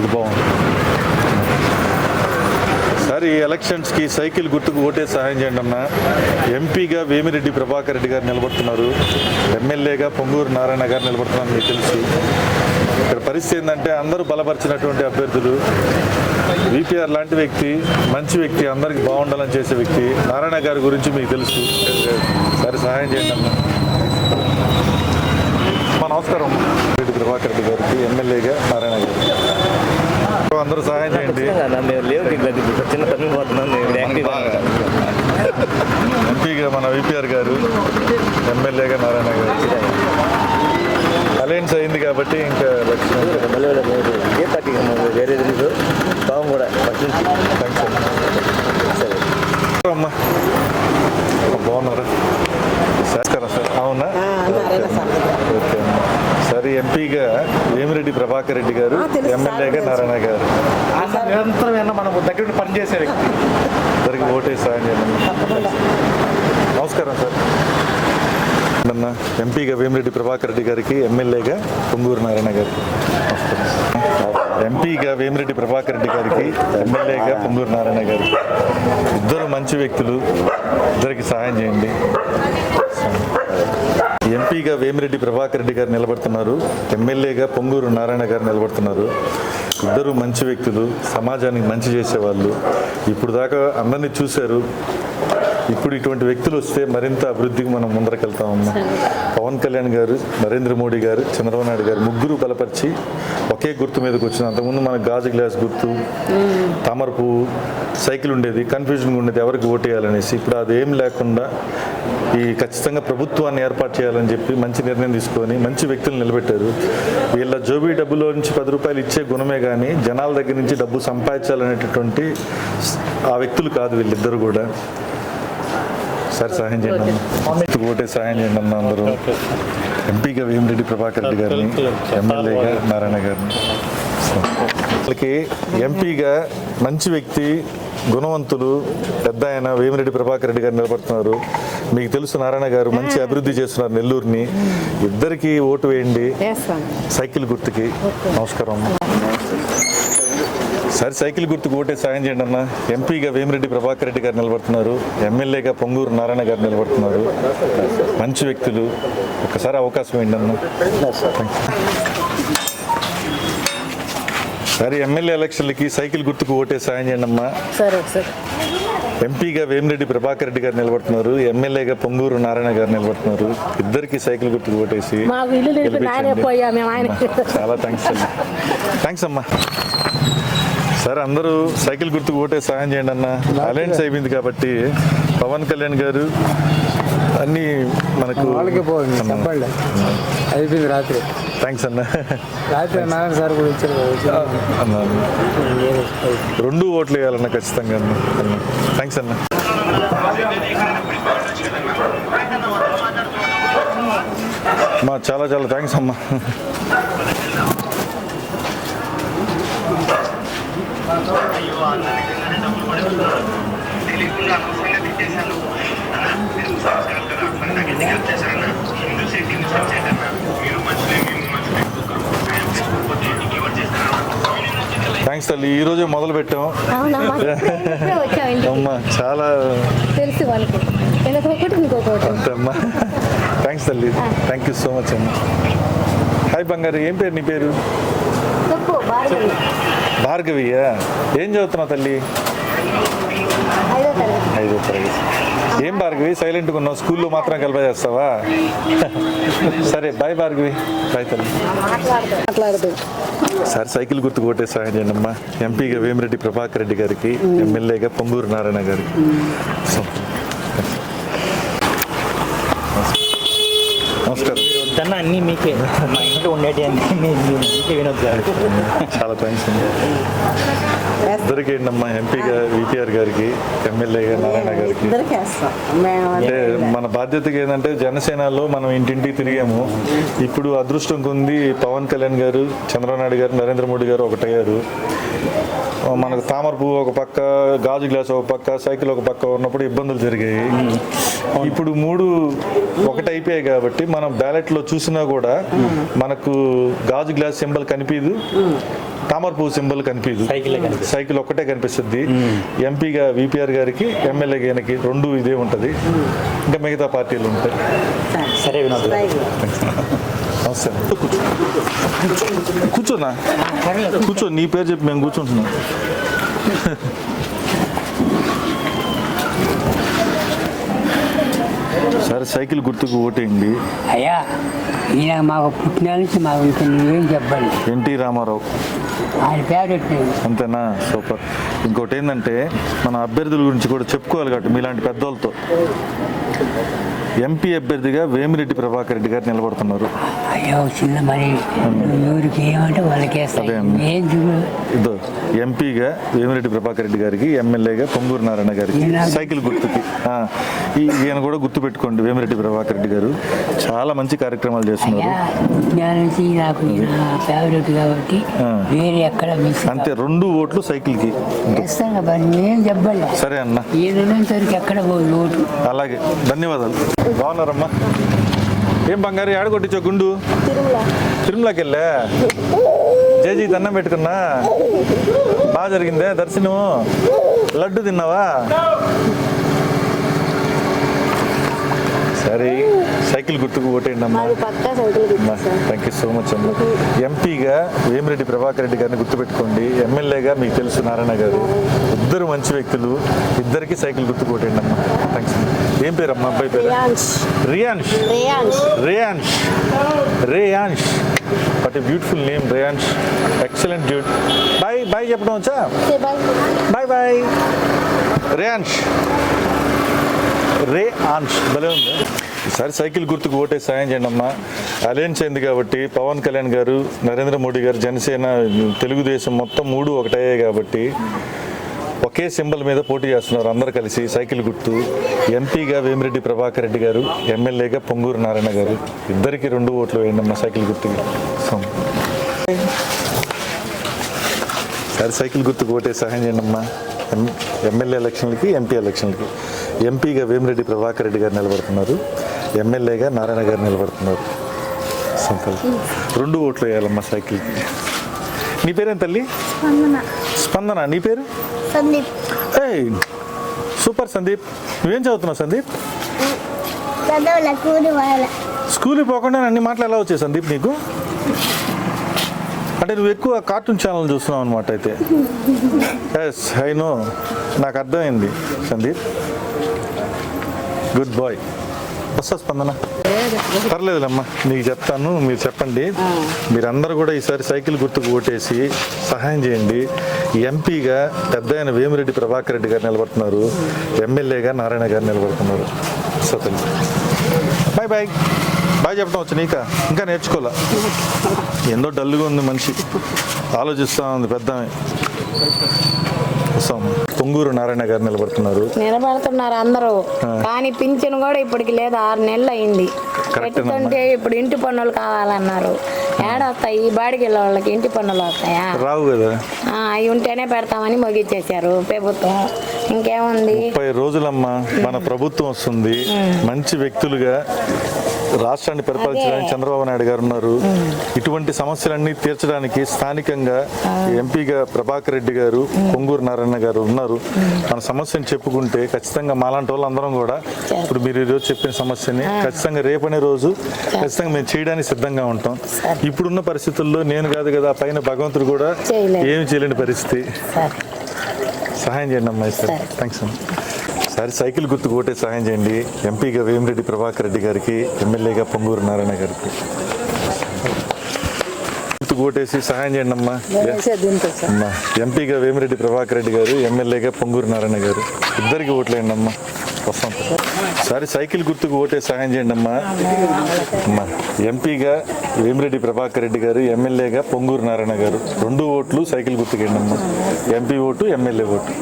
ఇది బాగుంది. సార్ ఈ ఎలక్షన్స్కి సైకిల్ గుర్తుకు ఓటే సహాయం చేయండి అన్న. ఎంపీగా వేమిరెడ్డి ప్రభాకర్ రెడ్డి గారు నిలబడుతున్నారు. ఎమ్మెల్యేగా పొంగూరు నారాయణ గారు నిలబడుతున్నారు మీకు తెలుసు. ఇక్కడ పరిస్థితి ఏంటంటే అందరూ బలపరిచినటువంటి అభ్యర్థులు. విపిఆర్ లాంటి వ్యక్తి మంచి వ్యక్తి అందరికి బాగుండాలని చేసే వ్యక్తి నారాయణ గారి గురించి మీకు తెలుసు. సరే సహాయం చేయండి అన్న. మా నమస్కారం. రెడ్డి ప్రభాకర్ రెడ్డి గారికి ఎమ్మెల్యేగా నారాయణ గారు అందరూ సహాయం చేయండి. మేము లేవు చిన్న పని పోతున్నాం ఎంపీగా మన విపిఆర్ గారు ఎమ్మెల్యేగా నారాయణ గారు. అలయన్స్ అయింది కాబట్టి ఇంకా ఏ పార్టీ వేరే బాగు కూడా థ్యాంక్స్ అమ్మా. బాగున్నారా నమస్కారం సార్ అవునా ఓకే అమ్మా సరే ఎంపీగా వేమిరెడ్డి ప్రభాకర్ రెడ్డి గారు ఎమ్మెల్యేగా. నారాయణ గారు. నిరంతరం ఏమన్నా మనం దగ్గర పనిచేసే వ్యక్తి. ఇద్దరికి ఓటేసి సాయం చేయండి. నమస్కారం సార్. నిన్న ఎంపీగా వేమిరెడ్డి ప్రభాకర్ రెడ్డి గారికి ఎమ్మెల్యేగా పొంగూరు నారాయణ గారికి నమస్కారం. ఎంపీగా వేమిరెడ్డి ప్రభాకర్ రెడ్డి గారికి ఎమ్మెల్యేగా పొంగూరు నారాయణ గారికి ఇద్దరు మంచి వ్యక్తులు. ఇద్దరికి సహాయం చేయండి. ఎంపీగా వేమిరెడ్డి ప్రభాకర్ రెడ్డి గారు నిలబడుతున్నారు. ఎమ్మెల్యేగా పొంగూరు నారాయణ గారు నిలబడుతున్నారు. ఇద్దరు మంచి వ్యక్తులు సమాజానికి మంచి చేసేవాళ్ళు. ఇప్పుడు దాకా అందరినీ చూశారు. ఇప్పుడు ఇటువంటి వ్యక్తులు వస్తే మరింత అభివృద్ధికి మనం ముందరకెళ్తా ఉన్నాం. పవన్ కళ్యాణ్ గారు నరేంద్ర మోడీ గారు చంద్రబాబు నాయుడు గారు ముగ్గురు బలపరిచి ఒకే గుర్తు మీదకి వచ్చిన అంతకుముందు మనకు గాజు గ్లాస్ గుర్తు తామర పువ్వు సైకిల్ ఉండేది కన్ఫ్యూజన్గా ఉండేది ఎవరికి ఓటేయాలనేసి ఇప్పుడు అదేం లేకుండా ఈ ఖచ్చితంగా ప్రభుత్వాన్ని ఏర్పాటు చేయాలని చెప్పి మంచి నిర్ణయం తీసుకొని మంచి వ్యక్తులు నిలబెట్టారు. వీళ్ళ జోబీ డబ్బులో నుంచి పది రూపాయలు ఇచ్చే గుణమే కానీ జనాల దగ్గర నుంచి డబ్బు సంపాదించాలనేటటువంటి ఆ వ్యక్తులు కాదు వీళ్ళిద్దరు కూడా. సరే సహాయం చేయండి ఓటే సహాయం చేయండి అన్న అందరూ. ఎంపీగా వేమిరెడ్డి ప్రభాకర్ రెడ్డి గారిని ఎమ్మెల్యేగా నారాయణ గారిని. వాళ్ళకి ఎంపీగా మంచి వ్యక్తి గుణవంతులు పెద్ద ఆయన వేమిరెడ్డి ప్రభాకర్ రెడ్డి గారు నిలబడుతున్నారు. మీకు తెలుసు నారాయణ గారు మంచి అభివృద్ధి చేస్తున్నారు నెల్లూరుని. ఇద్దరికి ఓటు వేయండి. సైకిల్ గుర్తుకి. నమస్కారం సరే సైకిల్ గుర్తుకు ఓటే సాయం చేయండి అన్న. ఎంపీగా వేమిరెడ్డి ప్రభాకర్ రెడ్డి గారు నిలబడుతున్నారు. ఎమ్మెల్యేగా పొంగూరు నారాయణ గారు నిలబడుతున్నారు. మంచి వ్యక్తులు. ఒకసారి అవకాశం ఏంటి అన్న. సరే ఎమ్మెల్యే ఎలక్షన్లకి సైకిల్ గుర్తుకు ఓటే సాయం చేయండి అమ్మా ఎంపీగా వేమిరెడ్డి ప్రభాకర్ రెడ్డి గారు నిలబడుతున్నారు. ఎమ్మెల్యేగా పొంగూరు నారాయణ గారు నిలబడుతున్నారు. ఇద్దరికి సైకిల్ గుర్తుకు ఓటేసి చాలా థ్యాంక్స్ థ్యాంక్స్ అమ్మా. సరే అందరూ సైకిల్ గుర్తుకు ఓటే సాయం చేయండి అన్న. అలయన్స్ అయిపోయింది కాబట్టి పవన్ కళ్యాణ్ గారు అన్నీ మనకు వాళ్ళకి పోయింది చెప్పండి. అయిపోయింది రాత్రి. థ్యాంక్స్ అన్న. రాత్రి నారాయణ సార్ కూడా ఇచ్చారు రెండు ఓట్లు వేయాలన్న ఖచ్చితంగా అన్న. థ్యాంక్స్ అన్న. మా చాలా చాలా థ్యాంక్స్ అమ్మా. థ్యాంక్స్ తల్లి ఈ రోజే మొదలు పెట్టాం. అమ్మా చాలా తెలుసు అమ్మా థ్యాంక్స్ తల్లి. థ్యాంక్ యూ సో మచ్ అమ్మా. హాయ్ బంగారు ఏం పేరు నీ పేరు? భార్గవియా ఏం చదువుతున్నావు తల్లి? ఐదో తరగతి. ఏం భార్గవి? సైలెంట్గా ఉన్నావు. స్కూల్లో మాత్రం కలిప చేస్తావా సరే బాయ్ భార్గవి. బాయ్ తల్లి. మాట్లాడదు. సార్ సైకిల్ గుర్తు కొట్టే సహాయం చేయండి అమ్మా. ఎంపీగా వేమిరెడ్డి ప్రభాకర్ రెడ్డి గారికి ఎమ్మెల్యేగా పొంగూరు నారాయణ గారికి. సో, వద్దన్న అన్నీ మీకే. మా ఇంట్లో ఉండేటి అన్నీ మీకే వినోద్ గారు. చాలా థ్యాంక్స్ అండి. ఇద్దరికి ఏంటమ్మా ఎంపీగా విపిఆర్ గారికి ఎమ్మెల్యేగా నారాయణ గారికి. అంటే మన బాధ్యతగా ఏంటంటే జనసేనలో మనం ఇంటింటికి తిరిగాము. ఇప్పుడు అదృష్టం కొంది పవన్ కళ్యాణ్ గారు చంద్రబాబు నాయుడు గారు నరేంద్ర మోడీ గారు ఒకటయ్యారు. మనకు తామర పువ్వు ఒక పక్క గాజు గ్లాస్ ఒక పక్క సైకిల్ ఒక పక్క ఉన్నప్పుడు ఇబ్బందులు జరిగాయి. ఇప్పుడు మూడు ఒకటి అయిపోయాయి కాబట్టి మనం బ్యాలెట్లో చూసి చూసినా కూడా మనకు గాజు గ్లాస్ సింబల్ కనిపించదు తామర పువ్వు సింబల్ కనిపించదు సైకిల్ ఒక్కటే కనిపిస్తుంది. ఎంపీగా విపిఆర్ గారికి ఎమ్మెల్యే గారికి రెండు ఇదే ఉంటుంది. ఇంకా మిగతా పార్టీలు ఉంటాయి. సరే వినోద్ నమస్తే కూర్చో కూర్చోనా కూర్చో నీ పేరు చెప్పి మేము కూర్చుంటున్నాం సరే సైకిల్ గుర్తుకు ఓటేయండి అయ్యా ఈయన మాకు పుట్టిన నుంచి మాకు ఇంకా నువ్వేం చెప్పండి ఎన్టీ రామారావు ఆయన ఫేవరెట్ నేను అంతేనా సూపర్ ఇంకోటి ఏంటంటే మన అభ్యర్థుల గురించి కూడా చెప్పుకోవాలి కాబట్టి మీలాంటి పెద్దోళ్ళతో. ఎంపీ అభ్యర్థిగా వేమిరెడ్డి ప్రభాకర్ రెడ్డి గారు నిలబడుతున్నారు. అయ్యా చిన్న మరి ఏమంటే వాళ్ళకి ఇదో ఎంపీగా వేమిరెడ్డి ప్రభాకర్ రెడ్డి గారికి ఎమ్మెల్యేగా పొంగూరు నారాయణ గారికి సైకిల్ గుర్తుకి. ఈయన కూడా గుర్తు పెట్టుకోండి వేమిరెడ్డి ప్రభాకర్ రెడ్డి గారు. చాలా మంచి కార్యక్రమాలు చేస్తున్నారు. నాకు ఫేవరెట్ కాబట్టి. వేరే ఎక్కడ అంతే రెండు ఓట్లు నువ్వేం చెప్పండి సరే అన్న. ఎక్కడ అలాగే ధన్యవాదాలు. బాగున్నారమ్మా. ఏం బంగారు ఆడ కొట్టించో గుండు? తిరుమల. తిరుమలకి వెళ్ళా జేజీ దండం పెట్టుకున్నా? బాగా జరిగిందే దర్శనం. లడ్డు తిన్నావా? సరే సైకిల్ గుర్తుకు ఓటేయండి అమ్మా. థ్యాంక్ యూ సో మచ్ అమ్మా ఎంపీగా వేమిరెడ్డి ప్రభాకర్ రెడ్డి గారిని గుర్తుపెట్టుకోండి. ఎమ్మెల్యేగా మీకు తెలుసు నారాయణ గారు. ఇద్దరు మంచి వ్యక్తులు. ఇద్దరికి సైకిల్ గుర్తుకు ఓటేయండి అమ్మా. థ్యాంక్స్ ఏం పేరు అమ్మా? అబ్బాయి పేరు? Riyans. Riyansh Riyans. Reyansh Reyansh what a beautiful name Reyansh excellent dude bye bye చెప్పడం వచ్చా? Bye bye bye Reyansh Reyansh భలే ఉంది. ఈసారి సైకిల్ గుర్తుకు ఓటే సాయం చేయండి అమ్మా. అలయన్స్ అయింది కాబట్టి పవన్ కళ్యాణ్ గారు నరేంద్ర మోడీ గారు జనసేన తెలుగుదేశం మొత్తం మూడు ఒకటయ్యాయి కాబట్టి ఒకే సింబల్ మీద పోటీ చేస్తున్నారు అందరు కలిసి సైకిల్ గుర్తు. ఎంపీగా వేమిరెడ్డి ప్రభాకర్ రెడ్డి గారు ఎమ్మెల్యేగా పొంగూరు నారాయణ గారు. ఇద్దరికి రెండు ఓట్లు వేయండి అమ్మా సైకిల్ గుర్తుకి. సో సరే సైకిల్ గుర్తుకు ఓటే సహాయం చేయండి అమ్మా ఎం- ఎమ్మెల్యే ఎలక్షన్లకి ఎంపీ ఎలక్షన్లకి. ఎంపీగా వేమిరెడ్డి ప్రభాకర్ రెడ్డి గారు నిలబడుతున్నారు. ఎమ్మెల్యేగా నారాయణ గారు నిలబడుతున్నారు. రెండు ఓట్లు వేయాలమ్మా సైకిల్కి. నీ పేరేం తల్లి? స్పందన. నీ పేరు? సందీప్. ఏయ్ సూపర్ సందీప్. నువ్వేం చదువుతున్నావు సందీప్? చదవలే కూలి వాళ్ళ స్కూల్కి పోకుండా అన్ని మాటలు ఎలా వచ్చాయి సందీప్ నీకు? అంటే నువ్వు ఎక్కువ కార్టూన్ ఛానల్ చూస్తున్నావు అనమాట అయితే. ఎస్ ఐ నో నాకు అర్థమైంది సందీప్. గుడ్ బాయ్ వస్తా స్పందన. పర్లేదులేమ్మా నీకు చెప్తాను మీరు చెప్పండి. మీరందరూ కూడా ఈసారి సైకిల్ గుర్తుకు ఓటేసి సహాయం చేయండి. ఎంపీగా పెద్ద ఆయన వేమిరెడ్డి ప్రభాకర్ రెడ్డి గారు నిలబడుతున్నారు. ఎమ్మెల్యేగా నారాయణ గారు నిలబడుతున్నారు. సతల్ బాయ్ బాయ్. బాయ్ చెప్పడం వచ్చు నీక? ఇంకా నేర్చుకోవాలా? ఎంతో డల్గా ఉంది మనిషి. ఆలోచిస్తూ ఉంది పెద్ద వస్తాం పొంగూరు నారాయణ గారు నిలబడుతున్నారు. నిలబడుతున్నారు అందరూ. కానీ పింఛన్ కూడా ఇప్పటికి లేదు ఆరు నెలలు అయింది. పెట్టుకుంటే ఇప్పుడు ఇంటి పన్నులు కావాలన్నారు. ఏడొస్తాయి ఈ బాడికి వెళ్ళే వాళ్ళకి ఇంటి పన్నులు వస్తాయా? రావు కదా. అవి ఉంటేనే పెడతామని ముగిచ్చేసారు ప్రభుత్వం. ఇంకేముంది? ముప్పై రోజులమ్మా మన ప్రభుత్వం వస్తుంది. మంచి వ్యక్తులుగా రాష్ట్రాన్ని పరిపాలించడానికి. చంద్రబాబు నాయుడు గారు ఉన్నారు. ఇటువంటి సమస్యలన్నీ తీర్చడానికి స్థానికంగా ఎంపీగా ప్రభాకర్ రెడ్డి గారు పొంగూరు నారాయణ గారు ఉన్నారు. మన సమస్యను చెప్పుకుంటే ఖచ్చితంగా మాలాంటి వాళ్ళు అందరం కూడా ఇప్పుడు మీరు ఈరోజు చెప్పిన సమస్యని ఖచ్చితంగా రేపనే రోజు ఖచ్చితంగా మేము చేయడానికి సిద్ధంగా ఉంటాం. ఇప్పుడున్న పరిస్థితుల్లో నేను కాదు కదా పైన భగవంతుడు కూడా. ఏమి చేయలేని పరిస్థితి. సహాయం చేయండి అమ్మాయి సరే. థ్యాంక్స్ అమ్మ. సరే సైకిల్ గుర్తుకు ఓటే సహాయం చేయండి. ఎంపీగా వేమిరెడ్డి ప్రభాకర్ రెడ్డి గారికి ఎమ్మెల్యేగా పొంగూరు నారాయణ గారికి. గుర్తుకు ఓటేసి సహాయం చేయండి అమ్మా. అమ్మా ఎంపీగా వేమిరెడ్డి ప్రభాకర్ రెడ్డి గారు ఎమ్మెల్యేగా పొంగూరు నారాయణ గారు. ఇద్దరికి ఓట్లేయండి అమ్మా. వస్తాం. సరే సైకిల్ గుర్తుకు ఓటే సహాయం చేయండి అమ్మా. అమ్మా ఎంపీగా వేమిరెడ్డి ప్రభాకర్ రెడ్డి గారు ఎమ్మెల్యేగా పొంగూరు నారాయణ గారు. రెండు ఓట్లు సైకిల్ గుర్తుకేయండి అమ్మా. MP vote MLA vote.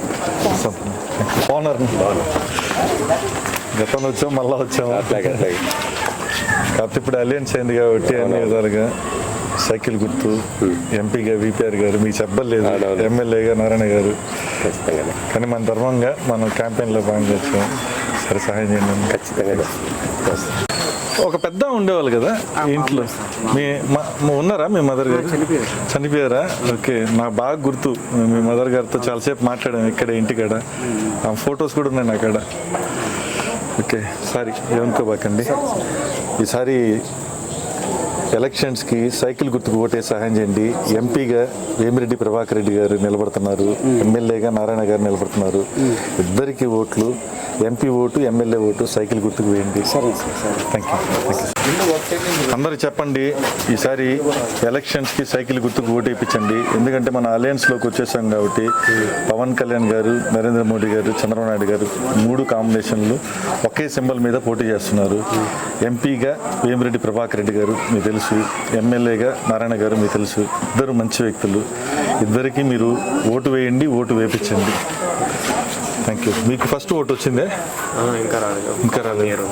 బాగున్నారు గతంలో వచ్చాం మళ్ళా వచ్చాము కాకపోతే ఇప్పుడు అలయన్స్ అయింది కాబట్టి అన్ని విధాలుగా సైకిల్ గుర్తు ఎంపీగా విపిఆర్ గారు మీకు చెప్పలేదు. ఎమ్మెల్యేగా నారాయణ గారు. కానీ మన ధర్మంగా మనం క్యాంపెయిన్లో భాగంగా వచ్చాం. సరే సహాయం చేయండి. ఖచ్చితంగా ఒక పెద్ద ఉండేవాళ్ళు కదా ఇంట్లో. మీ ఉన్నారా మీ మదర్ గారు? చనిపోయారా. ఓకే నాకు బాగా గుర్తు. మీ మదర్ గారితో చాలాసేపు మాట్లాడాను ఇక్కడ ఇంటికాడ. ఆ ఫొటోస్ కూడా ఉన్నాయి నా కాడ ఓకే సారీ ఏమనుకోబాకండి ఈసారి ఎలక్షన్స్కి సైకిల్ గుర్తుకు ఓటే సహాయం చేయండి. ఎంపీగా వేమిరెడ్డి ప్రభాకర్ రెడ్డి గారు నిలబడుతున్నారు. ఎమ్మెల్యేగా నారాయణ గారు నిలబడుతున్నారు. ఇద్దరికి ఓట్లు MP vote MLA vote cycle గుర్తుకు వేయండి. సరే థ్యాంక్ యూ అందరూ చెప్పండి ఈసారి ఎలక్షన్స్కి సైకిల్ గుర్తుకు ఓటు వేయించండి. ఎందుకంటే మన అలయన్స్లోకి వచ్చేసాం కాబట్టి పవన్ కళ్యాణ్ గారు నరేంద్ర మోడీ గారు చంద్రబాబు నాయుడు గారు మూడు కాంబినేషన్లు ఒకే సింబల్ మీద పోటీ చేస్తున్నారు. ఎంపీగా వేమిరెడ్డి ప్రభాకర్ రెడ్డి గారు మీకు తెలుసు ఎమ్మెల్యేగా నారాయణ గారు మీకు తెలుసు. ఇద్దరు మంచి వ్యక్తులు. ఇద్దరికి మీరు ఓటు వేయండి ఓటు వేయించండి. థ్యాంక్ యూ మీకు ఫస్ట్ ఓటు వచ్చిందే? ఇంకా రాలేదు. ఇంకా రాలేదు.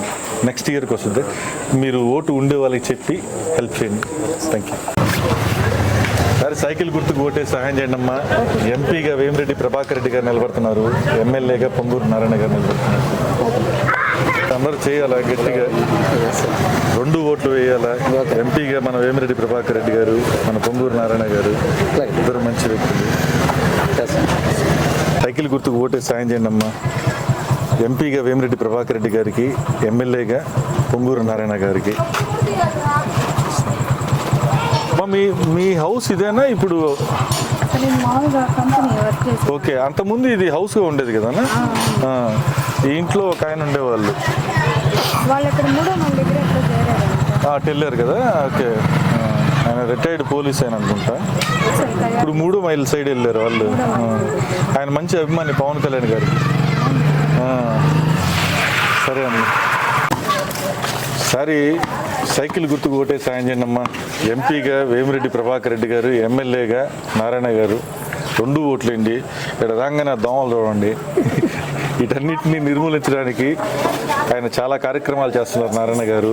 నెక్స్ట్ ఇయర్కి వస్తుంది మీరు ఓటు ఉండే వాళ్ళకి చెప్పి హెల్ప్ చేయండి. థ్యాంక్ యూ సరే సైకిల్ గుర్తుకు ఓటే సహాయం చేయండి అమ్మా. ఎంపీగా వేమిరెడ్డి ప్రభాకర్ రెడ్డి గారు నిలబడుతున్నారు. ఎమ్మెల్యేగా పొంగూరు నారాయణ గారు నిలబడుతున్నారు. అందరూ చేయాలా గట్టిగా? రెండు ఓట్లు వేయాలా? ఎంపీగా మన వేమిరెడ్డి ప్రభాకర్ రెడ్డి గారు మన పొంగూరు నారాయణ గారు ఇద్దరు మంచి వ్యక్తులు. సైకిల్ గుర్తుకు ఓటే సాయం చేయండి అమ్మా. ఎంపీగా వేమిరెడ్డి ప్రభాకర్ రెడ్డి గారికి ఎమ్మెల్యేగా పొంగూరు నారాయణ గారికి. మీ మీ హౌస్ ఇదేనా ఇప్పుడు? ఓకే అంతకుముందు ఇది హౌస్గా ఉండేది కదా ఈ ఇంట్లో ఒక ఆయన ఉండేవాళ్ళు. వెళ్ళారు కదా? ఓకే. ఆయన రిటైర్డ్ పోలీస్ ఆయన అనుకుంటా. ఇప్పుడు మూడు మైల్ సైడ్ వెళ్ళారు వాళ్ళు. ఆయన మంచి అభిమాని పవన్ కళ్యాణ్ గారికి. సరే అండి. సారీ సైకిల్ గుర్తుకు ఒకటే సాయం చేయండి అమ్మా. ఎంపీగా వేమిరెడ్డి ప్రభాకర్ రెడ్డి గారు ఎమ్మెల్యేగా నారాయణ గారు రెండు ఓట్లేండి ఇక్కడ రాగానే దోమలు చూడండి వీటన్నిటిని నిర్మూలించడానికి ఆయన చాలా కార్యక్రమాలు చేస్తున్నారు నారాయణ గారు.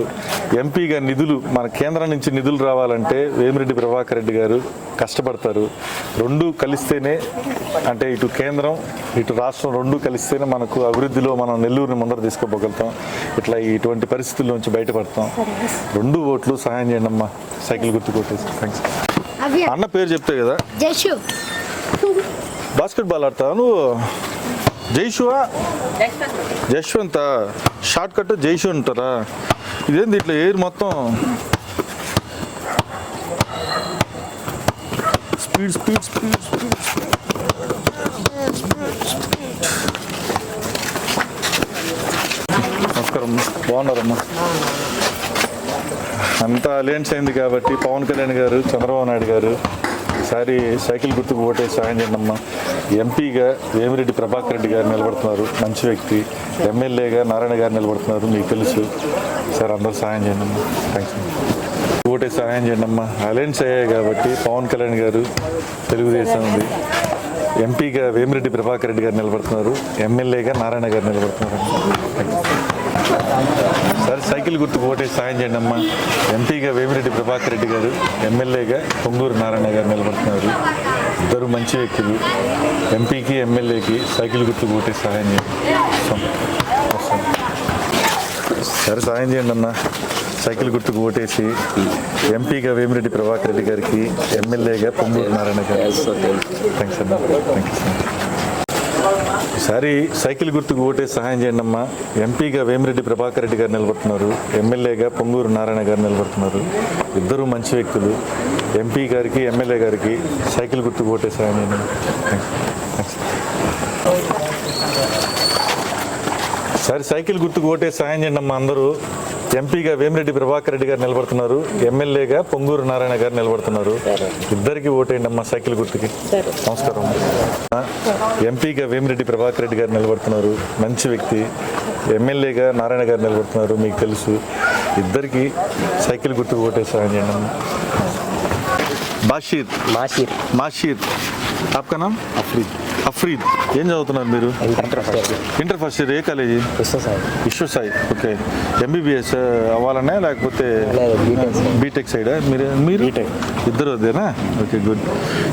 ఎంపీగా నిధులు మన కేంద్రం నుంచి నిధులు రావాలంటే వేమిరెడ్డి ప్రభాకర్ రెడ్డి గారు కష్టపడతారు. రెండు కలిస్తేనే అంటే ఇటు కేంద్రం ఇటు రాష్ట్రం రెండు కలిస్తేనే మనకు అభివృద్ధిలో మనం నెల్లూరుని ముందర తీసుకోపోగలుగుతాం. ఇట్లా ఇటువంటి పరిస్థితుల నుంచి బయటపడతాం. రెండు ఓట్లు సహాయం చేయండి అమ్మా. సైకిల్ గుర్తు కొట్టేసి. థ్యాంక్స్ అన్న పేరు చెప్తే కదా? బాస్కెట్ బాల్ ఆడతావా నువ్వు? జైషువా? జశ్వంత. షార్ట్ కట్ జైషు అంటారా? ఇదేంది ఇట్లా ఎయిర్ మొత్తం? Speed speed speed speed. నమస్కారం బాగున్నారమ్మా. అంతా అలయన్స్ అయింది కాబట్టి పవన్ కళ్యాణ్ గారు చంద్రబాబు నాయుడు గారు ఈసారి సైకిల్ గుర్తుకు ఓటే సాయం చేయండి అమ్మా ఎంపీగా వేమిరెడ్డి ప్రభాకర్ రెడ్డి గారు నిలబడుతున్నారు. మంచి వ్యక్తి. ఎమ్మెల్యేగా నారాయణ గారు నిలబడుతున్నారు. మీకు తెలుసు. సార్ అందరూ సాయం చేయండి అమ్మా. థ్యాంక్స్ ఓటే సహాయం చేయండి అమ్మా. అలయన్స్ అయ్యాయి కాబట్టి పవన్ కళ్యాణ్ గారు తెలుగుదేశం ఉంది. ఎంపీగా వేమిరెడ్డి ప్రభాకర్ రెడ్డి గారు నిలబడుతున్నారు. ఎమ్మెల్యేగా నారాయణ గారు నిలబడుతున్నారు. సరే సైకిల్ గుర్తుకు ఓటే సాయం చేయండి అమ్మా. ఎంపీగా వేమిరెడ్డి ప్రభాకర్ రెడ్డి గారు ఎమ్మెల్యేగా పొంగూరు నారాయణ గారు నిలబడుతున్నారు. ఇద్దరు మంచి వ్యక్తులు. ఎంపీకి ఎమ్మెల్యేకి సైకిల్ గుర్తుకు ఓటే సహాయం చేయండి. సరే సాయం చేయండి అన్న సైకిల్ గుర్తుకు ఓటేసి ఎంపీగా వేమిరెడ్డి ప్రభాకర్ రెడ్డి గారికి ఎమ్మెల్యేగా పొంగూరు నారాయణ గారు. థ్యాంక్స్ అన్న థ్యాంక్ యూ ఈసారి సైకిల్ గుర్తుకు ఓటే సహాయం చేయండి అమ్మా. ఎంపీగా వేమిరెడ్డి ప్రభాకర్ రెడ్డి గారు నిలబడుతున్నారు. ఎమ్మెల్యేగా పొంగూరు నారాయణ గారు నిలబడుతున్నారు. ఇద్దరు మంచి వ్యక్తులు. ఎంపీ గారికి ఎమ్మెల్యే గారికి సైకిల్ గుర్తుకు ఓటే సహాయం చేయండి సరే సైకిల్ గుర్తుకు ఓటే సహాయం చేయండి అమ్మా అందరూ. ఎంపీగా వేమిరెడ్డి ప్రభాకర్ రెడ్డి గారు నిలబడుతున్నారు ఎమ్మెల్యేగా పొంగూరు నారాయణ గారు నిలబడుతున్నారు ఇద్దరికి ఓటేయండి అమ్మా సైకిల్ గుర్తుకి నమస్కారం ఆ, ఎంపీగా వేమిరెడ్డి ప్రభాకర్ రెడ్డి గారు నిలబడుతున్నారు మంచి వ్యక్తి ఎమ్మెల్యేగా నారాయణ గారు నిలబడుతున్నారు మీకు తెలుసు ఇద్దరికి సైకిల్ గుర్తుకు ఓటే సాయం చేయండి అమ్మా బాషీర్ మాషీర్ माशिर आपका नाम अफरीद అఫ్రీద్ ఏం చదువుతున్నారు మీరు? ఇంటర్ ఫస్ట్ ఇయర్ ఏ కాలేజీ? విశ్వసాయి. ఓకే. ఎంబీబీఎస్ అవ్వాలనే లేకపోతే బీటెక్ సైడ్ మీరు మీరు? ఇద్దరు అదేనా? Okay good.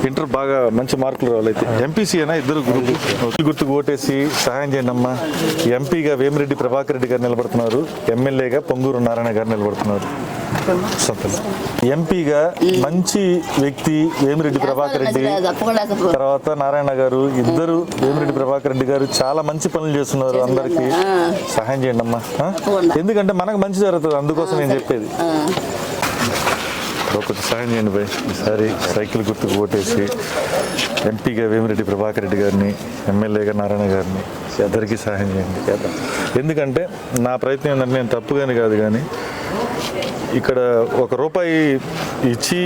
ఇంటర్ బాగా మంచి మార్కులు రావాలైతే. ఎంపీసీనా ఇద్దరు గ్రూప్ గుర్తుకు ఓటేసి సహాయం చేయండి అమ్మా ఎంపీగా వేమిరెడ్డి ప్రభాకర్ రెడ్డి గారు నిలబడుతున్నారు. ఎమ్మెల్యేగా పొంగూరు నారాయణ గారు నిలబడుతున్నారు. ఎంపీగా మంచి వ్యక్తి వేమిరెడ్డి ప్రభాకర్ రెడ్డి. తర్వాత నారాయణ గారు ఇద్దరు వేమిరెడ్డి ప్రభాకర్ రెడ్డి గారు చాలా మంచి పనులు చేస్తున్నారు అందరికి. సహాయం చేయండి అమ్మా? ఎందుకంటే మనకు మంచి జరుగుతుంది అందుకోసం నేను చెప్పేది. ఒకటి సహాయం చేయండి బాయ్. ఈసారి సైకిల్ గుర్తుకు ఓటేసి ఎంపీగా వేమిరెడ్డి ప్రభాకర్ రెడ్డి గారిని ఎమ్మెల్యేగా నారాయణ గారిని ఇద్దరికి సహాయం చేయండి. ఎందుకంటే నా ప్రయత్నం ఏంటంటే నేను తప్పుగాని కాదు కానీ ఇక్కడ ఒక రూపాయి ఇచ్చి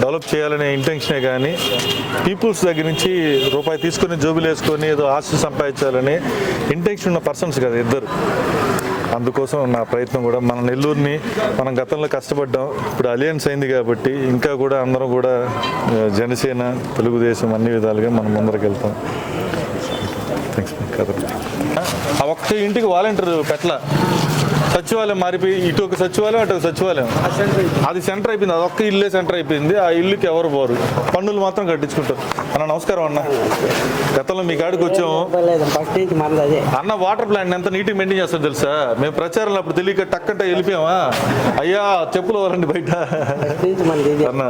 డెవలప్ చేయాలనే ఇంటెన్షనే కానీ పీపుల్స్ దగ్గర నుంచి రూపాయి తీసుకొని జోబులు వేసుకొని ఏదో ఆస్తి సంపాదించాలని ఇంటెన్షన్ ఉన్న పర్సన్స్ కదా ఇద్దరు. అందుకోసం నా ప్రయత్నం కూడా మన నెల్లూరుని మనం గతంలో కష్టపడ్డాం. ఇప్పుడు అలియన్స్ అయింది కాబట్టి ఇంకా కూడా అందరం కూడా జనసేన తెలుగుదేశం అన్ని విధాలుగా మనం ముందరికి వెళ్తాం థ్యాంక్స్ కథ. ఒక్క ఇంటికి వాలంటీర్ పెట్ల సచివాలయం మారిపోయి ఇటు ఒక సచివాలయం అటు ఒక సచివాలయం. అది సెంటర్ అయిపోయింది. అది ఒక్క ఇల్లే సెంటర్ అయిపోయింది. ఆ ఇల్లుకి ఎవరు పోరు. పన్నులు మాత్రం కట్టించుకుంటారు. అన్న నమస్కారం అన్న. గతంలో మీ కాడికి వచ్చాము. అన్న వాటర్ ప్లాంట్ ఎంత నీట్గా మెయింటైన్ చేస్తారు తెలుసా? మేము ప్రచారం అప్పుడు తెలియక టక్కంట వెళ్ళిపోయామా? అయ్యా చెప్పులు వరండి బయట. అన్న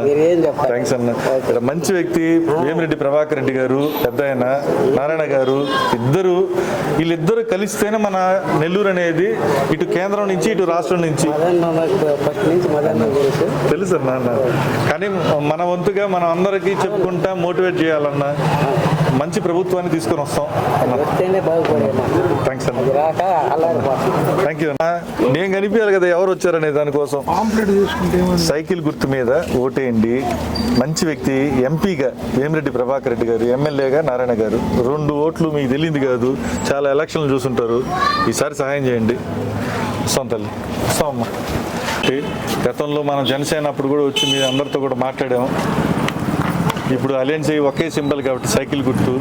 థ్యాంక్స్ అన్న. ఇక్కడ మంచి వ్యక్తి వేమిరెడ్డి ప్రభాకర్ రెడ్డి గారు పెద్ద నారాయణ గారు ఇద్దరు వీళ్ళిద్దరు కలిస్తేనే మన నెల్లూరు అనేది ఇటు కేంద్రం నుంచి ఇటు రాష్ట్రం నుంచి. తెలుసు అన్న కానీ మన వంతుగా మనం అందరికీ చెప్పుకుంటా మోటివేట్ చేయాలన్న. మంచి ప్రభుత్వాన్ని తీసుకొని వస్తాం. థ్యాంక్స్ థ్యాంక్ యూ నేను కనిపించాలి కదా ఎవరు వచ్చారనే దానికోసం. సైకిల్ గుర్తు మీద ఓటేయండి. మంచి వ్యక్తి ఎంపీగా వేమిరెడ్డి ప్రభాకర్ రెడ్డి గారు ఎమ్మెల్యేగా నారాయణ గారు. రెండు ఓట్లు మీకు తెలియదు కాదు. చాలా ఎలక్షన్లు చూసుంటారు. ఈసారి సహాయం చేయండి. వస్తాం తల్లి. వస్తాం అమ్మా. గతంలో మనం జనసేన అప్పుడు కూడా వచ్చి మీ అందరితో కూడా మాట్లాడాము. ఇప్పుడు అలయన్స్ అయ్యి ఒకే సింబల్ కాబట్టి సైకిల్ గుర్తు.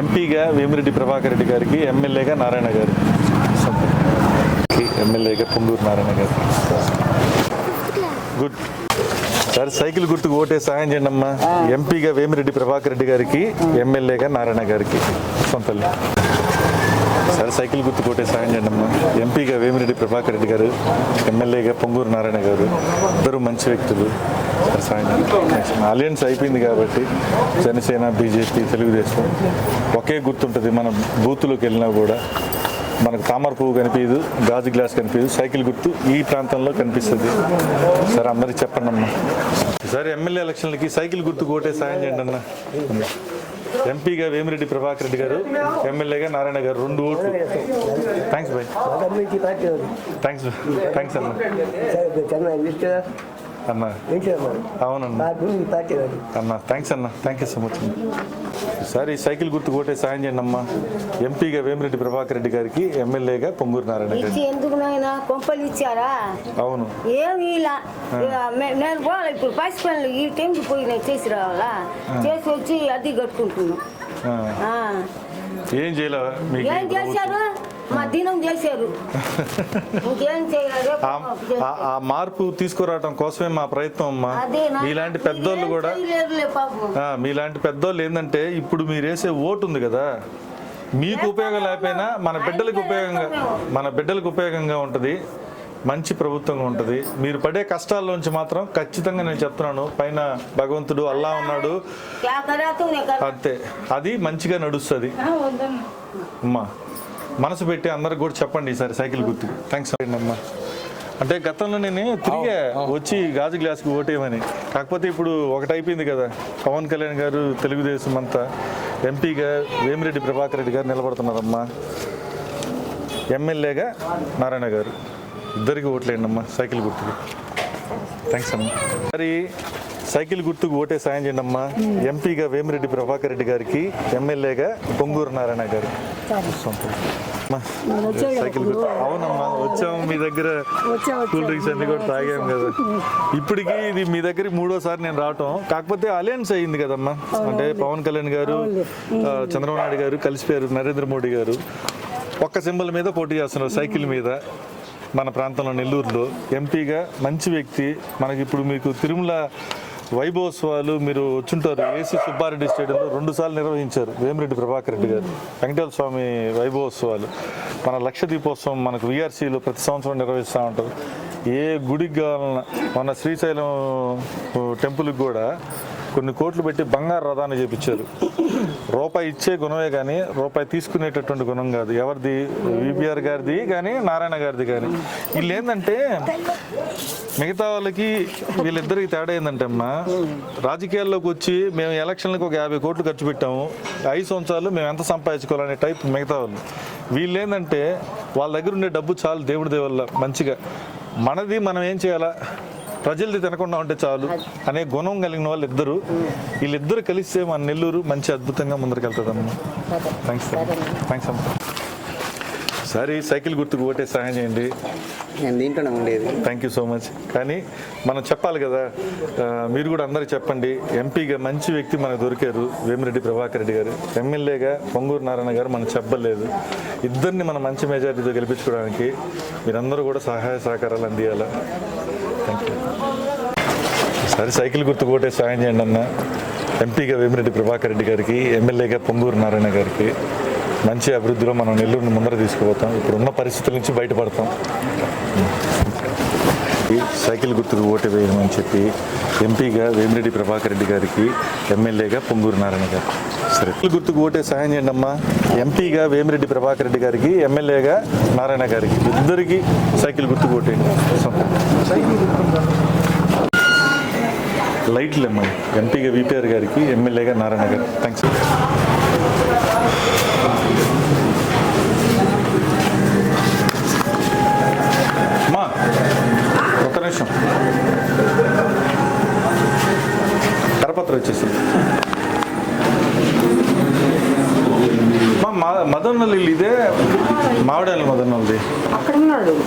ఎంపీగా వేమిరెడ్డి ప్రభాకర్ రెడ్డి గారికి ఎమ్మెల్యేగా నారాయణ గారు. ఎమ్మెల్యేగా పొంగూరు నారాయణ గారు. గుడ్. సరే సైకిల్ గుర్తుకు ఓటే సాయం చేయండి అమ్మా. ఎంపీగా వేమిరెడ్డి ప్రభాకర్ రెడ్డి గారికి ఎమ్మెల్యేగా నారాయణ గారికి. సొంతల్లి సరే సైకిల్ గుర్తుకు కోటే సాయం చేయండి అమ్మా. ఎంపీగా వేమిరెడ్డి ప్రభాకర్ రెడ్డి గారు ఎమ్మెల్యేగా పొంగూరు నారాయణ గారు. ఇద్దరు మంచి వ్యక్తులు. సాయంత్రం. అలయన్స్ అయిపోయింది కాబట్టి జనసేన బీజేపీ తెలుగుదేశం ఒకే గుర్తుంటుంది. మనం బూత్లోకి వెళ్ళినా కూడా మనకు తామర పువ్వు కనిపించదు గాజు గ్లాస్ కనిపించదు సైకిల్ గుర్తు ఈ ప్రాంతంలో కనిపిస్తుంది. సరే అందరికి చెప్పండి అమ్మా. సరే ఎమ్మెల్యే ఎలక్షన్లకి సైకిల్ గుర్తు కోటే సాయం చేయండి అన్న. ఎంపీగా వేమిరెడ్డి ప్రభాకర్ రెడ్డి గారు ఎమ్మెల్యేగా నారాయణ గారు రెండు ఓట్లు. థ్యాంక్స్ బాయ్ థ్యాంక్స్ థ్యాంక్స్ అన్న. అన్న. అవునన్న. అన్న థ్యాంక్స్ అన్న. థ్యాంక్ యూ సో మచ్ సరే ఈ సైకిల్ గుర్తు కోటే సాయం చేయండి అమ్మా. ఎంపీగా వేమిరెడ్డి ప్రభాకర్ రెడ్డి గారికి ఎమ్మెల్యేగా పొంగూరు నారాయణ గారికి ఎందుకు కొంపలు ఇచ్చారా? అవును. ఏమి నేను పోవాలి ఇప్పుడు? పసి పనులు ఈ టైంకి పోయి నేను చేసి రావాలా? చేసి వచ్చి అది కట్టుకుంటున్నాను. ఏం చేయలే ఏం చేశారు? మా దినం చేశారు. ఇంకేం చేయాలి ఆ- ఆ- ఆ మార్పు తీసుకురావడం కోసమే మా ప్రయత్నం అమ్మా. మీలాంటి పెద్దోళ్ళు కూడా చేయలేరులే పాపం. ఆ, మీలాంటి పెద్దోళ్ళు ఏంటంటే ఇప్పుడు మీరు వేసే ఓటు ఉంది కదా మీకు ఉపయోగం లేకపోయినా మన బిడ్డలకు ఉపయోగంగా మన బిడ్డలకు ఉపయోగంగా ఉంటుంది మంచి ప్రభుత్వంగా ఉంటుంది. మీరు పడే కష్టాల్లోంచి మాత్రం ఖచ్చితంగా నేను చెప్తున్నాను పైన భగవంతుడు అల్లా ఉన్నాడు. అంతే అది మంచిగా నడుస్తుంది. అమ్మా. మనసు పెట్టి అందరికి కూడా చెప్పండి ఈసారి సైకిల్ గుర్తు. థ్యాంక్స్ అమ్మా. అంటే గతంలో నేను తిరిగే వచ్చి గాజు గ్లాస్కి ఓటేయమని. కాకపోతే ఇప్పుడు ఒకటి అయిపోయింది కదా. పవన్ కళ్యాణ్ గారు తెలుగుదేశం అంతా ఎంపీగా వేమిరెడ్డి ప్రభాకర్ రెడ్డి గారు నిలబడుతున్నారమ్మా. ఎమ్మెల్యేగా నారాయణ గారు. ఇద్దరికి ఓట్లేయండి అమ్మా సైకిల్ గుర్తుకి. థ్యాంక్స్ అమ్మా. మరి సైకిల్ గుర్తుకు ఓటే సాయం చేయండి అమ్మా ఎంపీగా వేమిరెడ్డి ప్రభాకర్ రెడ్డి గారికి ఎమ్మెల్యేగా పొంగూరు నారాయణ గారు. సైకిల్ గుర్తు అవునమ్మా వచ్చాము మీ దగ్గర. కూల్ డ్రింక్స్ అన్ని కూడా తాగాం కదా. ఇప్పటికి ఇది మీ దగ్గర మూడోసారి నేను రావటం. కాకపోతే అలయన్స్ అయింది కదమ్మా. అంటే పవన్ కళ్యాణ్ గారు చంద్రబాబు నాయుడు గారు కలిసిపోయారు. నరేంద్ర మోడీ గారు. ఒక్క సింబల్ మీద పోటీ చేస్తున్నారు సైకిల్ మీద మన ప్రాంతంలో నెల్లూరులో. ఎంపీగా మంచి వ్యక్తి. మనకి ఇప్పుడు మీకు తిరుమల వైభవోత్సవాలు మీరు వచ్చుంటారు. ఏసీ సుబ్బారెడ్డి స్టేడియంలో రెండు సార్లు నిర్వహించారు వేమిరెడ్డి ప్రభాకర్ రెడ్డి గారు. వెంకటేశ్వర స్వామి వైభవోత్సవాలు మన లక్ష దీపోత్సవం మనకు విఆర్సీలో ప్రతి సంవత్సరం నిర్వహిస్తూ ఉంటారు. ఏ గుడికి కావాలన్నా మన శ్రీశైలం టెంపుల్కి కూడా కొన్ని కోట్లు పెట్టి బంగారు రథాన్ని చేపించారు. రూపాయి ఇచ్చే గుణమే కానీ రూపాయి తీసుకునేటటువంటి గుణం కాదు. ఎవరిది? విబిఆర్ గారిది కానీ నారాయణ గారిది కానీ వీళ్ళు ఏంటంటే మిగతా వాళ్ళకి వీళ్ళిద్దరికి తేడా ఏంటంటే అమ్మా రాజకీయాల్లోకి వచ్చి మేము ఎలక్షన్లకు ఒక యాభై కోట్లు ఖర్చు పెట్టాము. ఐదు సంవత్సరాలు మేము ఎంత సంపాదించుకోవాలనే టైప్ మిగతా వాళ్ళు. వీళ్ళు ఏంటంటే వాళ్ళ దగ్గర ఉండే డబ్బు చాలు దేవుడి దేవుళ్ళ మంచిగా. మనది మనం ఏం చేయాలా? ప్రజలది తినకుండా ఉంటే చాలు అనే గుణం కలిగిన వాళ్ళు ఇద్దరు. వీళ్ళిద్దరు కలిస్తే మన నెల్లూరు మంచి అద్భుతంగా ముందరికెళ్తుందమ్మా. థ్యాంక్స్ థ్యాంక్స్ అమ్మా. సరే సైకిల్ గుర్తుకు ఓటే సహాయం చేయండి. నేను దీంట్లోనే ఉండేది. థ్యాంక్ యూ సో మచ్ కానీ మనం చెప్పాలి కదా మీరు కూడా అందరికి చెప్పండి. ఎంపీగా మంచి వ్యక్తి మనకు దొరికారు వేమిరెడ్డి ప్రభాకర్ రెడ్డి గారు. ఎమ్మెల్యేగా పొంగూరు నారాయణ గారు మనం చెప్పలేదు. ఇద్దరిని మనం మంచి మెజారిటీతో గెలిపించుకోవడానికి మీరందరూ కూడా సహాయ సహకారాలు అందియాలా? థ్యాంక్ యూ అది సైకిల్ గుర్తు కోటే సాయం చేయండి అన్న. ఎంపీగా వేమిరెడ్డి ప్రభాకర్ రెడ్డి గారికి ఎమ్మెల్యేగా పొంగూరు నారాయణ గారికి మంచి అభివృద్ధిలో మనం నెల్లూరుని ముందర తీసుకుపోతాం. ఇప్పుడున్న పరిస్థితుల నుంచి బయటపడతాం. సైకిల్ గుర్తుకు ఓటు వేయమని చెప్పి ఎంపీగా వేమిరెడ్డి ప్రభాకర్ రెడ్డి గారికి ఎమ్మెల్యేగా పొంగూరు నారాయణ గారు. సరే సైకిల్ గుర్తుకు ఓటే సహాయం చేయండి అమ్మా. ఎంపీగా వేమిరెడ్డి ప్రభాకర్ రెడ్డి గారికి ఎమ్మెల్యేగా నారాయణ గారికి ఇద్దరికి సైకిల్ గుర్తుకు ఓటేయండి లైట్లు అమ్మా ఎంపీగా విపిఆర్ గారికి ఎమ్మెల్యేగా నారాయణ గారు థ్యాంక్స్ అమ్మా ఒక్క నిమిషం. కరపత్రం వచ్చేసి మా మదన్నల్లి ఇదే మావిడాలి మదన్నల్ది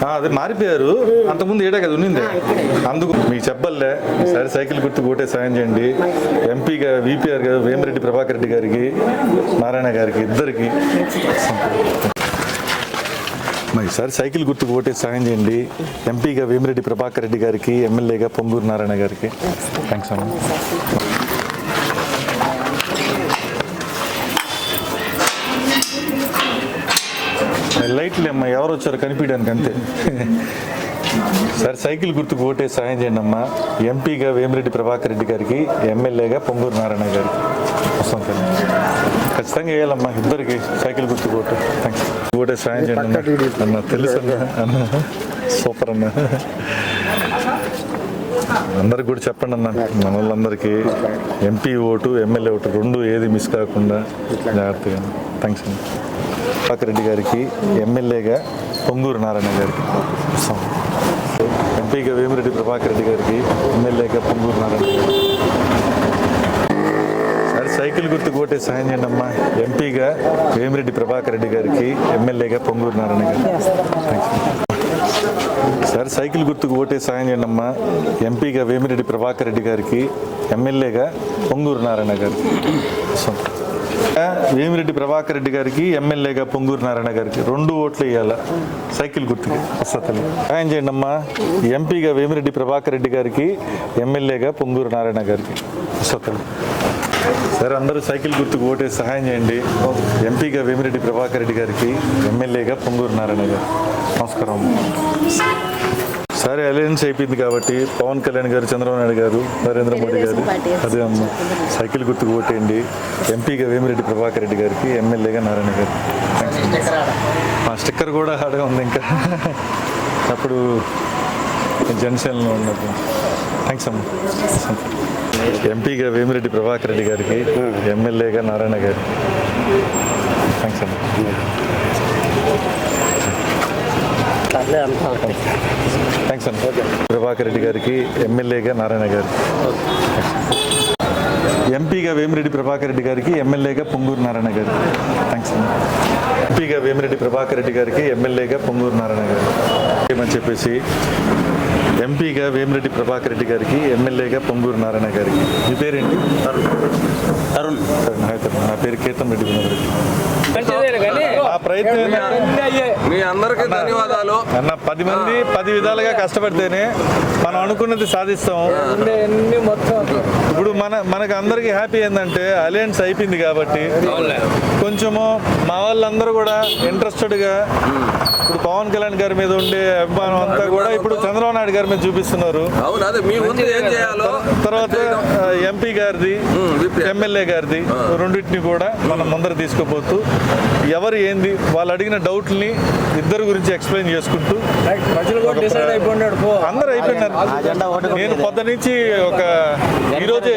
ఆ, అదే మారిపోయారు. అంతకుముందు ఏడా కదా ఉన్నింది. అందుకు మీకు చెప్పల్లే. సరే సైకిల్ గుర్తు ఓటే సాయం చేయండి. ఎంపీగా విపిఆర్ గారు వేమిరెడ్డి ప్రభాకర్ రెడ్డి గారికి నారాయణ గారికి ఇద్దరికి. మరి ఈసారి సైకిల్ గుర్తుకు ఓటే సాయం చేయండి. ఎంపీగా వేమిరెడ్డి ప్రభాకర్ రెడ్డి గారికి ఎమ్మెల్యేగా పొంగూరు నారాయణ గారికి. థ్యాంక్స్ అమ్మా. లైట్లు అమ్మా ఎవరు వచ్చారో కనిపించడానికి అంతే. సరే సైకిల్ గుర్తుకు ఓటే సాయం చేయండి అమ్మా. ఎంపీగా వేమిరెడ్డి ప్రభాకర్ రెడ్డి గారికి ఎమ్మెల్యేగా పొంగూరు నారాయణ గారికి. వస్తాం ఖచ్చితంగా వేయాలమ్మా ఇద్దరికి సైకిల్ గుర్తుకు ఓటు. థ్యాంక్స్ ఓటే సాయం చేయండి అన్న అన్న తెలుసు అన్న అన్న సూపర్ అన్న అందరికి కూడా చెప్పండి అన్న మన వాళ్ళందరికీ ఎంపీ ఓటు ఎమ్మెల్యే ఓటు రెండు ఏది మిస్ కాకుండా జాగ్రత్తగా. థ్యాంక్స్ ప్రభాకర్ రెడ్డి గారికి ఎమ్మెల్యేగా పొంగూరు నారాయణ గారికి ఎంపీగా వేమిరెడ్డి ప్రభాకర్ రెడ్డి గారికి ఎమ్మెల్యేగా పొంగూరు నారాయణ గారికి. సార్ సైకిల్ గుర్తు కోటే సాయం చేయండి అమ్మా. ఎంపీగా వేమిరెడ్డి ప్రభాకర్ రెడ్డి గారికి ఎమ్మెల్యేగా పొంగూరు నారాయణ గారికి సార్ సైకిల్ గుర్తుకు ఓటే సాయం చేయండి అమ్మా. ఎంపీగా వేమిరెడ్డి ప్రభాకర్ రెడ్డి గారికి ఎమ్మెల్యేగా పొంగూరు నారాయణ గారికి సో. వేమిరెడ్డి ప్రభాకర్ రెడ్డి గారికి ఎమ్మెల్యేగా పొంగూరు నారాయణ గారికి రెండు ఓట్లు వేయాల. సైకిల్ గుర్తుకి. వస్తుంది సాయం చేయండి అమ్మా. ఎంపీగా వేమిరెడ్డి ప్రభాకర్ రెడ్డి గారికి ఎమ్మెల్యేగా పొంగూరు నారాయణ గారికి. వస్తుంది సరే అందరూ సైకిల్ గుర్తుకు ఓటే సహాయం చేయండి. ఎంపీగా వేమిరెడ్డి ప్రభాకర్ రెడ్డి గారికి ఎమ్మెల్యేగా పొంగూరు నారాయణ గారు. నమస్కారం సరే అలయన్స్ అయిపోయింది కాబట్టి పవన్ కళ్యాణ్ గారు చంద్రబాబు నాయుడు గారు నరేంద్ర మోడీ గారు అదే అమ్మ సైకిల్ గుర్తుకు ఓటేయండి ఎంపీగా వేమిరెడ్డి ప్రభాకర్ రెడ్డి గారికి ఎమ్మెల్యేగా నారాయణ గారు. మా స్టిక్కర్ కూడా ఆడే ఉంది ఇంకా. అప్పుడు జనసేనలో ఉన్నప్పుడు. థ్యాంక్స్ అమ్మ. ఎంపీగా వేమిరెడ్డి ప్రభాకర్ రెడ్డి గారికి ఎమ్మెల్యేగా నారాయణ గారికి థ్యాంక్స్ అమ్మ. థ్యాంక్స్ అన్న ప్రభాకర్ రెడ్డి గారికి ఎమ్మెల్యేగా నారాయణ గారికి ఎంపీగా వేమిరెడ్డి ప్రభాకర్ రెడ్డి గారికి ఎమ్మెల్యేగా పొంగూరు నారాయణ గారు. థ్యాంక్స్ అండి ఎంపీగా వేమిరెడ్డి ప్రభాకర్ రెడ్డి గారికి ఎమ్మెల్యేగా పొంగూరు నారాయణ గారు. ఏమని చెప్పేసి ఎంపీగా వేమిరెడ్డి ప్రభాకర్ రెడ్డి గారికి ఎమ్మెల్యేగా పొంగూరు నారాయణ గారికి. మీ పేరేంటి? అరుణ్ తరుణ్ తరుణ్ నా పేరు కేతం రెడ్డి వినోదరెడ్డి. ఆ ప్రయత్నం మీ అందరికీ ధన్యవాదాలు. అన్న పది మంది పది విధాలుగా కష్టపడితేనే మనం అనుకున్నది సాధిస్తాం. ఇప్పుడు మన మనకు అందరికి హ్యాపీ ఏంటంటే అలయన్స్ అయిపోయింది కాబట్టి కొంచెము మా వాళ్ళందరూ కూడా ఇంట్రెస్టెడ్గా ఇప్పుడు పవన్ కళ్యాణ్ గారి మీద ఉండే అభిమానం అంతా కూడా ఇప్పుడు చంద్రబాబు నాయుడు గారి మీద చూపిస్తున్నారు. తర్వాత ఎంపీ గారిది. ఎమ్మెల్యే గారిది రెండింటిని కూడా మనం ముందర తీసుకుపోతూ ఎవరు ఏంది? వాళ్ళు అడిగిన డౌట్లని ఇద్దరు గురించి ఎక్స్ప్లెయిన్ చేసుకుంటూ అందరూ అయిపోయినారు. నేను పొద్దు నుంచి ఒక ఈ రోజే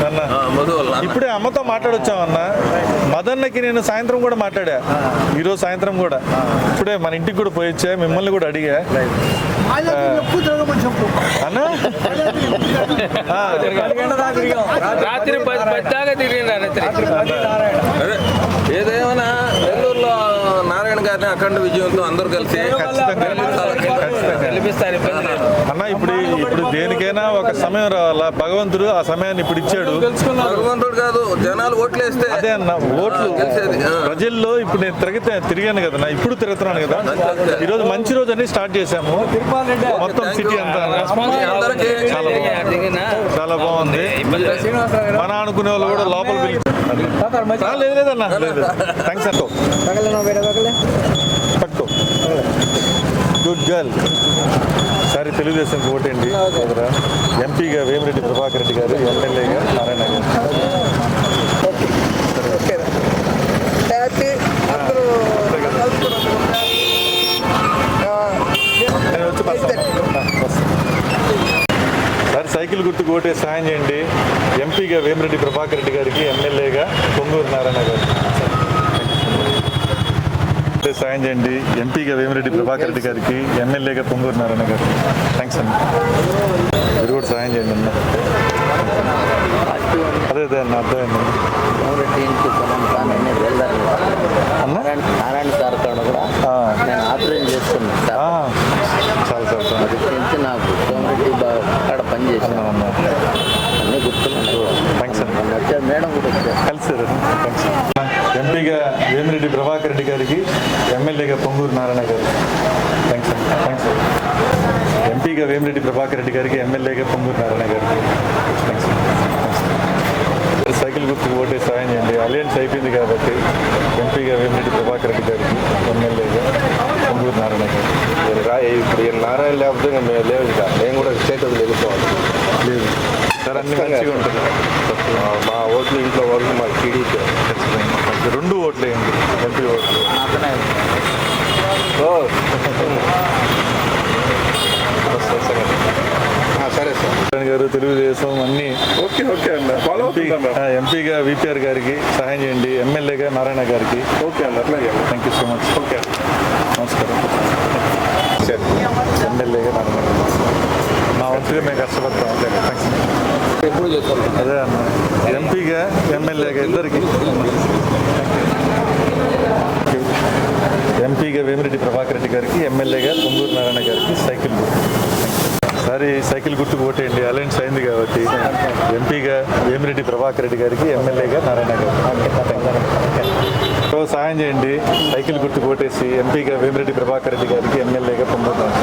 అన్న ఆ, మధు వాళ్ళ నాన్న. ఇప్పుడే అమ్మతో మాట్లాడొచ్చామన్న. మదన్నకి నేను సాయంత్రం కూడా మాట్లాడా. ఈరోజు సాయంత్రం కూడా. ఇప్పుడే మన ఇంటికి కూడా పోయొచ్చా? మిమ్మల్ని కూడా అడిగా. అన్న? ఆ, రాత్రి పది పది దాకా తిరిగిన రాత్రి అదే ఏదేమైనా నెల్లూరులో నారాయణ గారిని అఖండ విజయంతో అందరూ కలిసి అన్న ఇప్పుడు ఇప్పుడు దేనికైనా ఒక సమయం రావాలా? భగవంతుడు ఆ సమయాన్ని ఇప్పుడు ఇచ్చాడు. భగవంతుడు కాదు జనాలు ఓట్లేస్తే అదే అన్న ఓట్లు. ప్రజల్లో ఇప్పుడు నేను తిరిగితే తిరిగాను కదా నా ఇప్పుడు తిరుగుతున్నాను కదా. ఈ రోజు మంచి రోజు అని స్టార్ట్ చేశాము. మొత్తం సిటీ. అంతా. చాలా బాగుంది. మన అనుకునే వాళ్ళు కూడా లోపల లేదు లేదన్న. థ్యాంక్స్ అక్కో పట్టుకో గుడ్ గర్ల్ సరే తెలుగుదేశం సోదరా ఎంపీగా వేమిరెడ్డి ప్రభాకర్ రెడ్డి గారు ఎమ్మెల్యేగా నారాయణ గారు. నేను వచ్చి బస్సు సార్ సైకిల్ గుర్తుకు ఓటే సాయం చేయండి. ఎంపీగా వేమిరెడ్డి ప్రభాకర్ రెడ్డి గారికి ఎమ్మెల్యేగా పొంగూరు నారాయణ గారు. సాయం చేయండి. ఎంపీగా వేమిరెడ్డి ప్రభాకర్ రెడ్డి గారికి ఎమ్మెల్యేగా పొంగూరు నారాయణ గారు థ్యాంక్స్ అండి మీరు కూడా సాయం చేయండి అన్న. అదే అదే అన్న అర్థమైంది. అన్న నారాయణ సార్ కాడ నేను ఆపరేషన్ చేసుకున్నాను సార్ ఆ, చాలా చాలా చాలా అది తెలిసి నాకు సోమరెడ్డి బా- కాడ పని చేశాను అన్న గుర్తున్నాను థ్యాంక్స్ అండి. మేడం కూడా కలిసారు. థ్యాంక్స్ ఎంపీగా వేమిరెడ్డి ప్రభాకర్ రెడ్డి గారికి ఎమ్మెల్యేగా పొంగూరు నారాయణ గారు. థ్యాంక్స్ అండి. థ్యాంక్స్ ఎంపీగా వేమిరెడ్డి ప్రభాకర్ రెడ్డి గారికి ఎమ్మెల్యేగా పొంగూరు నారాయణ గారికి. థ్యాంక్స్ సైకిల్ గుర్తుకు ఓటే సాయం చేయండి. అలయన్స్ అయిపోయింది కాబట్టి ఎంపీగా వేమిరెడ్డి ప్రభాకర్ రెడ్డి గారికి ఎమ్మెల్యేగా. పొంగూరు నారాయణ గారు ఇప్పుడు ఈ నారాయణ లేకపోతే ఇంకా మేము లేవు ఇంకా మేము కూడా స్టేట్ వదిలి వెళ్ళిపోవాలి లేదు సార్ అన్ని మంచిగా ఉంటుంది మా- మా ఓట్లు ఇంట్లో వరకు మాకు టీడీపీ ఖచ్చితంగా రెండు ఓట్లు వేయండి ఎంపీ ఓట్లు సరే సార్ చరణ్ గారు తెలుగుదేశం అన్ని. ఓకే ఓకే అన్న ఫాలో ఎంపీగా విపిఆర్ గారికి సహాయం చేయండి ఎమ్మెల్యేగా నారాయణ గారికి ఓకే అన్న. అట్లాగే thank you so much okay నమస్కారం ఎమ్మెల్యేగా నారాయణ మా వంతుగా మేము కష్టపడతాం అంతే థ్యాంక్స్ ఎప్పుడు అదే అన్న ఎంపీగా ఎమ్మెల్యేగా ఇద్దరికి ఎంపీగా వేమిరెడ్డి ప్రభాకర్ రెడ్డి గారికి ఎమ్మెల్యేగా పొంగూరు నారాయణ గారికి సైకిల్ గుర్తు సరే సైకిల్ గుర్తుకు ఓటేయండి అలయన్స్ అయింది కాబట్టి ఎంపీగా వేమిరెడ్డి ప్రభాకర్ రెడ్డి గారికి ఎమ్మెల్యేగా నారాయణ గారు సో సాయం చేయండి. సైకిల్ గుర్తు కొట్టేసి ఎంపీగా వేమిరెడ్డి ప్రభాకర్ రెడ్డి గారికి ఎమ్మెల్యేగా పొందుతాను.